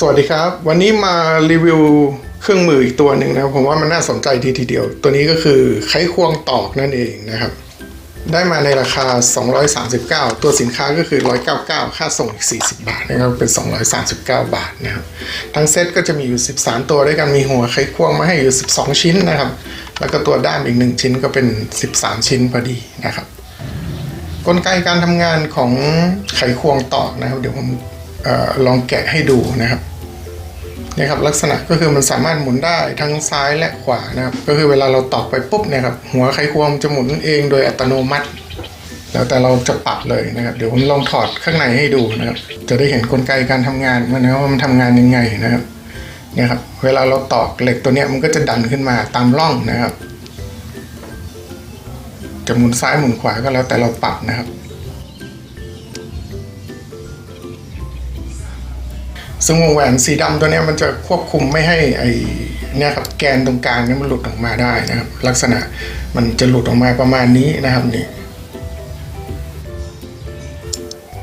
สวัสดีครับ วันนี้มารีวิวเครื่องมืออีกตัวหนึ่งนะครับผมว่ามันน่าสนใจทีทีเดียว ตัวนี้ก็คือไขควงตอกนั่นเองนะครับ ได้มาในราคา 239 ตัวสินค้าก็คือ 199 ค่าส่งอีก 40 บาทนะครับเป็น 239 บาทนะครับทั้งเซตก็จะมีอยู่ 13 ตัวด้วยกันมีหัวไขควงมาให้อยู่ 12 ชิ้นนะครับ แล้วก็ตัวด้ามอีก 1 ชิ้นก็เป็น 13 ชิ้นพอดีนะครับกลไกการทำงานของไขควงตอกนะครับ เดี๋ยวผม ออลองแกะให้ดูนะครับนี่ครับลักษณะก็คือมันสามารถหมุนได้ทั้งซ้ายและขวานะครับ ก็คือเวลาเราตอกไปปุ๊บเนี่ยครับหัวไขควงจะหมุนเองโดยอัตโนมัติ แล้วแต่เราจะปรับเลยนะครับ เดี๋ยวผมลองถอดข้างในให้ดูนะครับ จะได้เห็นกลไกการทำงานมันนะครับว่ามันทำงานยังไงนะครับเนี่ยครับเวลาเราตอกเหล็กตัวเนี้ยมันก็จะดันขึ้นมาตามร่องนะครับจะหมุนซ้ายหมุนขวาก็แล้วแต่เราปรับนะครับ ซึ่งวงแหวนสีดำตัวนี้มันจะควบคุมไม่ให้ไอเนี่ยครับแกนตรงกลางนี่มันหลุดออกมาได้นะครับ ลักษณะมันจะหลุดออกมาประมาณนี้นะครับนี่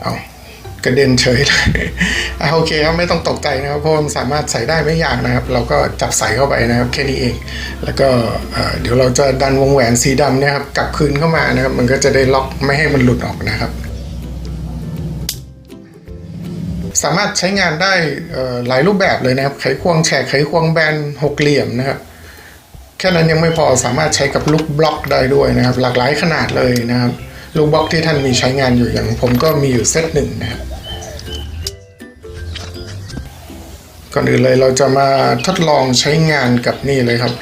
เอากระเด็นเฉยเลยอะโอเคครับไม่ต้องตกใจนะครับเพราะมันสามารถใส่ได้ไม่ยากนะครับ เราก็จับใส่เข้าไปนะครับแค่นี้เอง แล้วก็เอ่อเดี๋ยวเราจะดันวงแหวนสีดำเนี่ยครับกลับคืนเข้ามานะครับ มันก็จะได้ล็อกไม่ให้มันหลุดออกนะครับ สามารถใช้งานได้หลายรูปแบบเลยนะครับ ไขควงแฉกไขควงแบนหกเหลี่ยมนะครับ แค่นั้นยังไม่พอสามารถใช้กับลูกบล็อกได้ด้วยนะครับ หลากหลายขนาดเลยนะครับ ลูกบล็อกที่ท่านมีใช้งานอยู่อย่างผมก็มีอยู่เซตหนึ่งนะครับก่อนอื่นเลยเราจะมาทดลองใช้งานกับนี่เลยครับ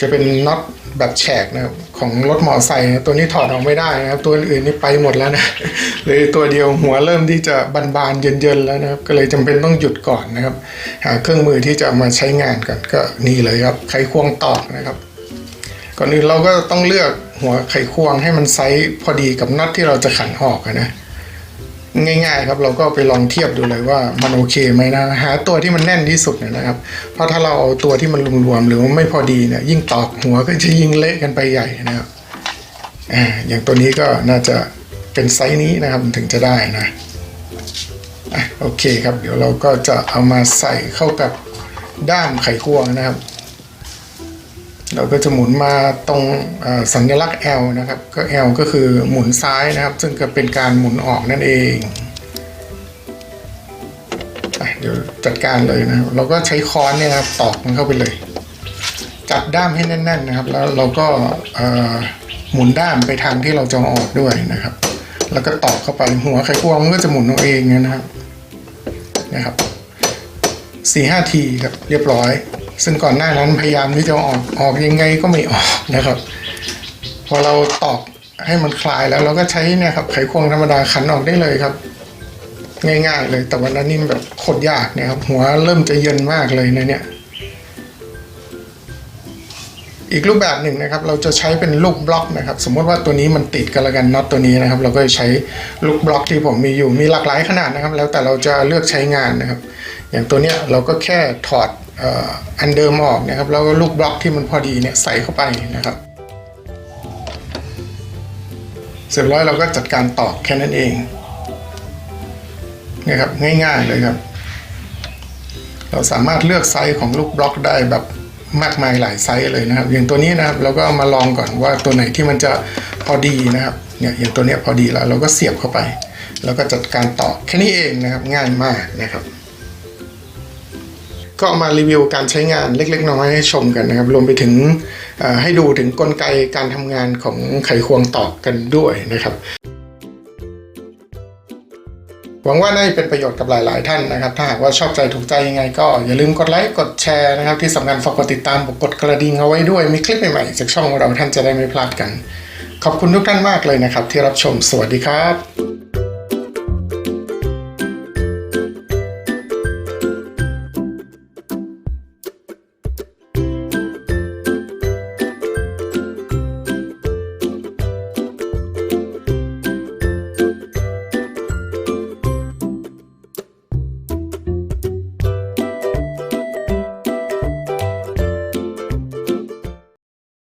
จะเป็นน็อต แบบแฉกนะครับของรถมอไซค์นะตัวนี้ถอดออกไม่ได้นะครับ ตัวอื่นนี่ไปหมดแล้วนะเลยตัวเดียวหัวเริ่มที่จะบานๆเยินๆแล้วนะครับ ก็เลยจำเป็นต้องหยุดก่อนนะครับ หาเครื่องมือที่จะมาใช้งานกันก็นี่เลยครับไขควงตอกนะครับ ก่อนอื่นเราก็ต้องเลือกหัวไขควงให้มันไซส์พอดีกับน็อตที่เราจะขันออกนะ ง่ายๆครับเราก็ไปลองเทียบดูเลยว่ามันโอเคไหมนะหาตัวที่มันแน่นที่สุดเนี่ยนะครับ เพราะถ้าเราเอาตัวที่มันรวมๆหรือว่าไม่พอดีเนี่ยยิ่งตอกหัวก็จะยิ่งเละกันไปใหญ่นะครับอ่าอย่างตัวนี้ก็น่าจะเป็นไซส์นี้นะครับถึงจะได้นะอะโอเคครับ เดี๋ยวเราก็จะเอามาใส่เข้ากับด้ามไขควงนะครับ เราก็จะหมุนมาตรงสัญลักษณ์ L นะครับ ก็ L ก็คือหมุนซ้ายนะครับ ซึ่งก็เป็นการหมุนออกนั่นเองเดี๋ยวจัดการเลยนะครับเราก็ใช้ค้อนเนี่ยครับตอกมันเข้าไปเลย จับด้ามให้แน่น ๆนะครับ แล้วเราก็หมุนด้ามไปทางที่เราจะออกด้วยนะครับ แล้วก็ตอกเข้าไปหัวไขควงมันก็จะหมุนเอาเองนะครับนะครับสี่ห้าทีครับเรียบร้อย ซึ่งก่อนหน้านั้นพยายามที่จะออกออกยังไงก็ไม่ออกนะครับ พอเราตอกให้มันคลายแล้วเราก็ใช้เนี่ยครับไขควงธรรมดาขันออกได้เลยครับ ง่ายๆเลย แต่วันนั้นนี่แบบโคตรยากเนี่ยครับ หัวเริ่มจะเย็นมากเลยนะเนี่ย อีกรูปแบบหนึ่งนะครับ เราจะใช้เป็นลูกบล็อกนะครับ สมมติว่าตัวนี้มันติดกันละกันน็อตตัวนี้นะครับ เราก็จะใช้ลูกบล็อกที่ผมมีอยู่มีหลากหลายขนาดนะครับ แล้วแต่เราจะเลือกใช้งานนะครับ อย่างตัวเนี้ยเราก็แค่ถอด อันเดิมออกนะครับแล้วก็ลูกบล็อกที่มันพอดีเนี่ยใส่เข้าไปนะครับ เสร็จร้อยเราก็จัดการตอกแค่นั้นเองนะครับง่ายๆเลยครับ เราสามารถเลือกไซส์ของลูกบล็อกได้แบบมากมายหลายไซส์เลยนะครับ อย่างตัวนี้นะครับเราก็มาลองก่อนว่าตัวไหนที่มันจะพอดีนะครับเนี่ยอย่างตัวนี้พอดีแล้วเราก็เสียบเข้าไป แล้วก็จัดการตอกแค่นี้เองนะครับง่ายมากนะครับ ก็เอามารีวิวการใช้งานเล็กๆน้อยๆให้ชมกันนะครับ รวมไปถึงให้ดูถึงกลไกการทำงานของไขควงตอกกันด้วยนะครับ หวังว่าได้เป็นประโยชน์กับหลาย ๆ ท่านนะครับ ถ้าหากว่าชอบใจถูกใจยังไงก็อย่าลืมกดไลค์กดแชร์นะครับ ที่สำคัญฝากกดติดตามกดกระดิ่งเอาไว้ด้วยมีคลิปใหม่ๆจากช่องของเราท่านจะได้ไม่พลาดกัน ขอบคุณทุกท่านมากเลยนะครับ ที่รับชมสวัสดีครับ